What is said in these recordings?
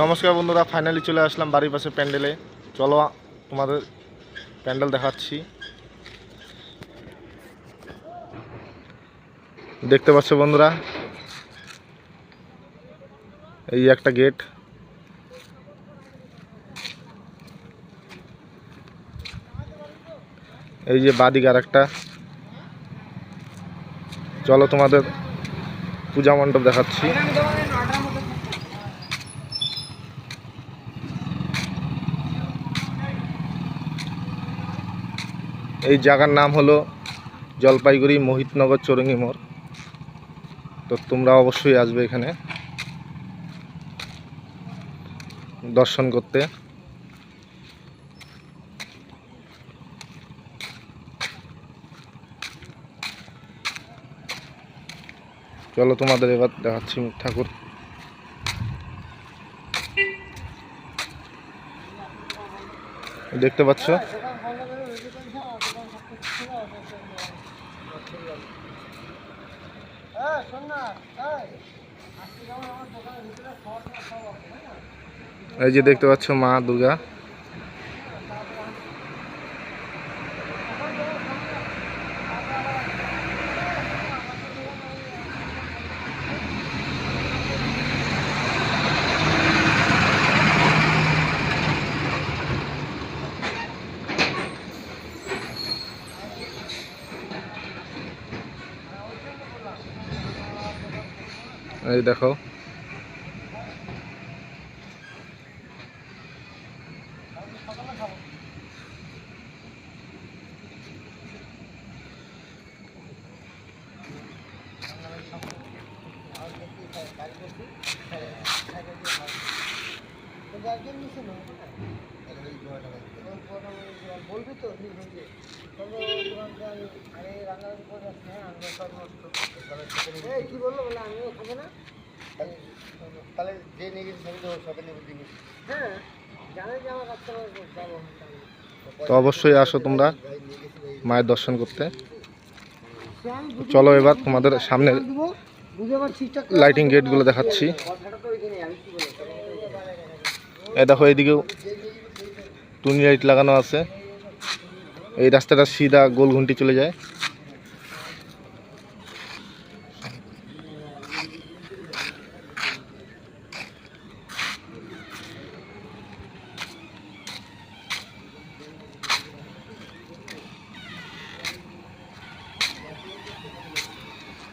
নমস্কার বন্ধুরা ফাইনালি চলে আসলাম বাড়ির পাশে প্যান্ডেলে। চলো তোমাদের প্যান্ডেল দেখাচ্ছি। দেখতে পাচ্ছ বন্ধুরা, এই একটা গেট। এই যে বাদিক আর একটা চলো তোমাদের পূজা মণ্ডপ দেখাচ্ছি। এই জায়গার নাম হলো জলপাইগুড়ি মোহিতনগর চৌরঙ্গি মোড়। তো তোমরা অবশ্যই আসবে এখানে। দর্শন করতে। চলো তোমাদের এবার দেখাচ্ছি ঠাকুর। দেখতে পাচ্ছ? এই যে দেখতে পাচ্ছ মা দুর্গা। এই দেখো। বলবি তো এই কি বলল? বলে আমিও খাব না। তাহলে যে নিয়ে গেছি সবই তো সাথে নেবে হ্যাঁ জানে যে আমার কাস্টমার যাব তো অবশ্যই আসো তোমরা মায়ের দর্শন করতে। চলো এবার তোমাদের সামনে লাইটিং গেটগুলো দেখাচ্ছি। এই দেখো এইদিকেও টুনি লাইট লাগানো আছে। এই রাস্তাটা সিধা গোল ঘুন্টি চলে যায়।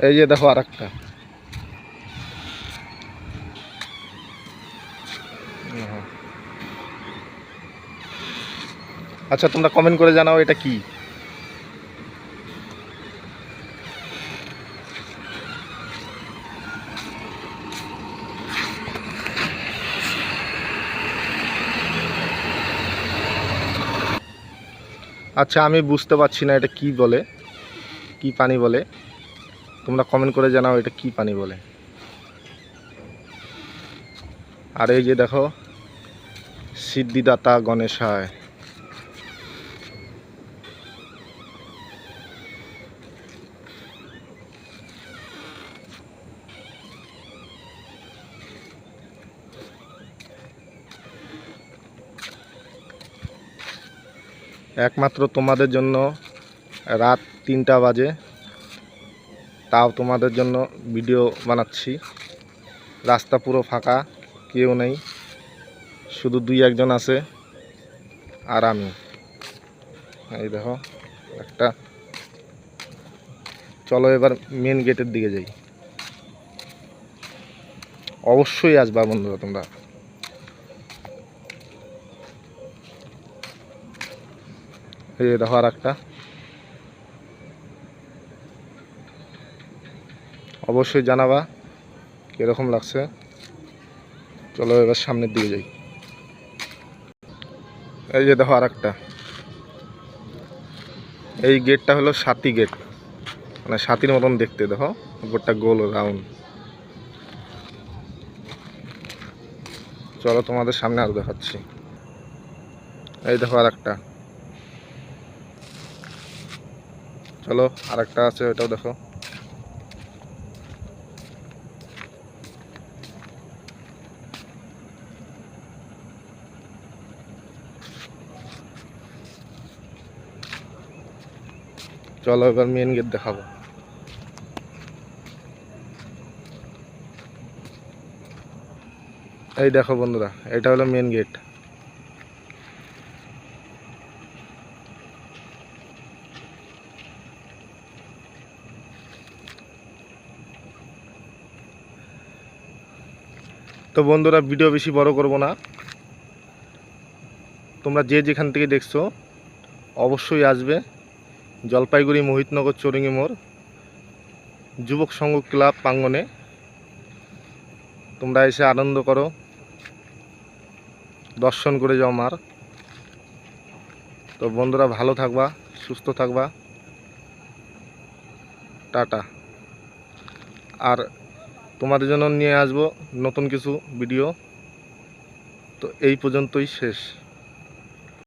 এই যে দেখো আর একটা আচ্ছা তোমরা কমেন্ট করে জানাও এটা কি। আচ্ছা আমি বুঝতে পারছি না এটা কি বলে, কি পানি বলে। তোমরা কমেন্ট করে জানাও এটা কি পানি বলে। আর এই যে দেখো, সিদ্ধিদাতা গণেশ গণেশায়। একমাত্র তোমাদের জন্য রাত তিনটা বাজে। তাও তোমাদের জন্য ভিডিও বানাচ্ছি। রাস্তা পুরো ফাঁকা, কেউ নেই। শুধু দুই একজন আছে আর আমি। এই দেখো, একটা। চলো এবার মেন গেটের দিকে যাই। অবশ্যই আসবা বন্ধুরা তোমরা। এই যে দেখো আর একটা অবশ্যই জানাবা, কীরকম লাগছে। চলো এবার সামনের দিকে যাই। এই যে দেখো আর একটা এই গেটটা হলো সাতি গেট। মানে সাতির মতন দেখতে, দেখো। উপরটা গোল, রাউন্ড। চলো তোমাদের সামনে আরও দেখাচ্ছি। এই দেখো আর একটা চলো আরেকটা আছে, ওইটাও দেখো। চলো এবার মেন গেট দেখাবো। এই দেখো বন্ধুরা, এটা হলো মেন গেট তো বন্ধুরা, ভিডিও বেশি বড় করব না। তোমরা যে যেখান থেকে দেখছ, অবশ্যই আসবে। জলপাইগুড়ি মোহিতনগর চৌরঙ্গি মোড়, যুবক সংঘ ক্লাব প্রাঙ্গনে তোমরা এসে আনন্দ করো। দর্শন করে যাও মার। তো বন্ধুরা, ভালো থাকবা, সুস্থ থাকবা। টাটা। আর তোমাদের জন্য নিয়ে আসব নতুন কিছু ভিডিও তো এই পর্যন্তই শেষ।